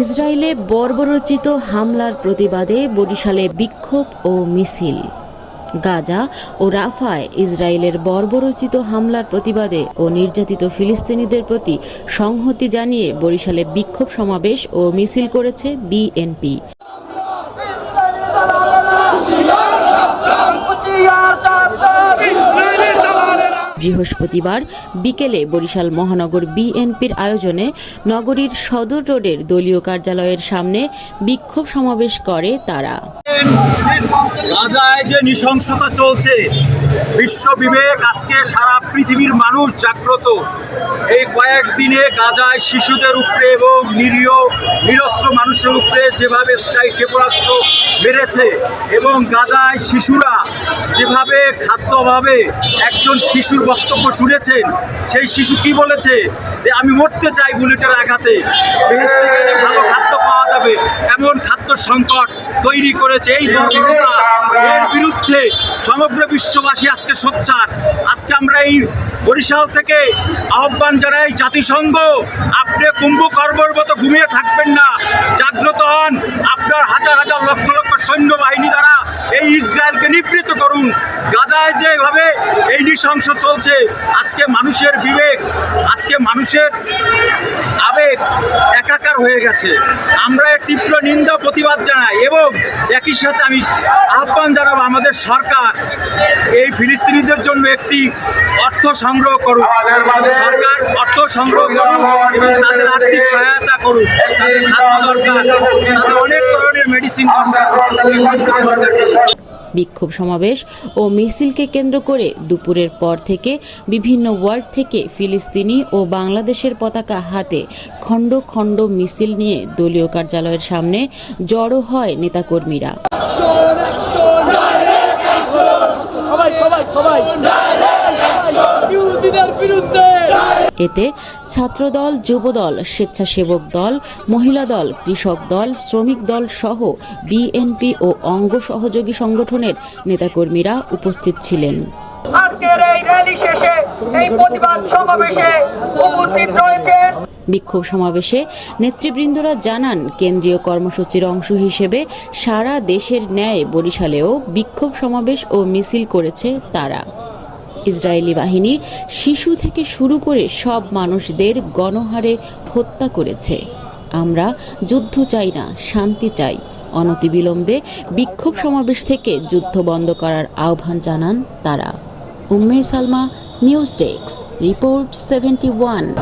ইসরায়েলে বর্বরচিত হামলার প্রতিবাদে বরিশালে বিক্ষোভ ও মিছিল। গাজা ও রাফায় ইসরায়েলের বর্বরচিত হামলার প্রতিবাদে ও নির্যাতিত ফিলিস্তিনিদের প্রতি সংহতি জানিয়ে বরিশালে বিক্ষোভ সমাবেশ ও মিছিল করেছে বিএনপি। বৃহস্পতিবার বিকেলে বরিশাল মহানগর বিএনপির আয়োজনে নগরীর সদর রোডের দলীয় কার্যালয়ের সামনে বিক্ষোভ সমাবেশ করে তারা। গাজায় যে নৃশংসতা চলছে, বিশ্ব বিবেক আজকে সারা পৃথিবীর মানুষ জাগ্রত। এই কয়েকদিনে গাজায় শিশুদের উপরে এবং নিরীহ, নিরস্ত্র মানুষের উপরে যেভাবে স্কাই ক্ষেপণাস্ত্র মেরেছে এবং গাজায় শিশুরা যেভাবে খাদ্য অভাবে একজন শিশুর বক্তব্য শুনেছেন, সেই শিশু কি বলেছে? যে, আমি মরতে চাই বুলেটের আঘাতে। বেহেস্তে গেলে ভালো খাদ্য পাওয়া যাবে। এমন খাদ্য সংকট তৈরি করেছে এই বর্বরতা। এর বিরুদ্ধে সমগ্র বিশ্ববাসী আজকে সোচ্চার। আজকে আমরা এই বরিশাল থেকে আহ্বান জানাই জাতিসংঘ, আপনি কুম্ভকর্মর মতো ঘুমিয়ে থাকবেন না। জাগ্রত হন, আপনার হাজার হাজার লক্ষ লক্ষ সৈন্যবাহিনী দ্বারা এই ইসরায়েলকে নিবৃত্ত করুন। গাজায় যেভাবে এই নৃশংস চলছে, আজকে মানুষের বিবেক, আজকে মানুষের আবেগ একাকার হয়ে গেছে। আমরা এর তীব্র নিন্দা, প্রতিবাদ জানাই এবং একই সাথে আমি আহ্বান জানাব আমাদের সরকার, এই ফিলিস্তিনিদের জন্য একটি অর্থ সংগ্রহ করুক। সরকার অর্থ সংগ্রহ করুক এবং তাদের আর্থিক সহায়তা করুক, তাদের খাদ্য দরকার, তাদের অনেক ধরনের মেডিসিন দরকার। বিক্ষোভ সমাবেশ ও মিছিলকে কেন্দ্র করে দুপুরের পর থেকে বিভিন্ন ওয়ার্ড থেকে ফিলিস্তিনি ও বাংলাদেশের পতাকা হাতে খণ্ড খণ্ড মিছিল নিয়ে দলীয় কার্যালয়ের সামনে জড়ো হয় নেতাকর্মীরা। সবাই সবাই সবাই। বিরুদ্ধে এতে ছাত্রদল যুবদল স্বেচ্ছাসেবক দল মহিলা দল কৃষক দল শ্রমিক দল সহ বিএনপি ও অঙ্গ সহযোগী সংগঠনের নেতাকর্মীরা উপস্থিত ছিলেন। আজকের এই র্যালি শেষে এই প্রতিবাদ সমাবেশে উপস্থিত রয়েছেন। বিক্ষোভ সমাবেশে নেতৃবৃন্দরা জানান কেন্দ্রীয় কর্মসূচির অংশ হিসেবে সারা দেশের ন্যায় বরিশালেও বিক্ষোভ সমাবেশ ও মিছিল করেছে তারা। ইসরায়েলি বাহিনী শিশু থেকে শুরু করে সব মানুষদের গণহারে হত্যা করেছে। আমরা যুদ্ধ চাই না, শান্তি চাই। অনতিবিলম্বে বিক্ষোভ সমাবেশ থেকে যুদ্ধ বন্ধ করার আহ্বান জানান তারা। Umme Salma, news desk, report seventy one.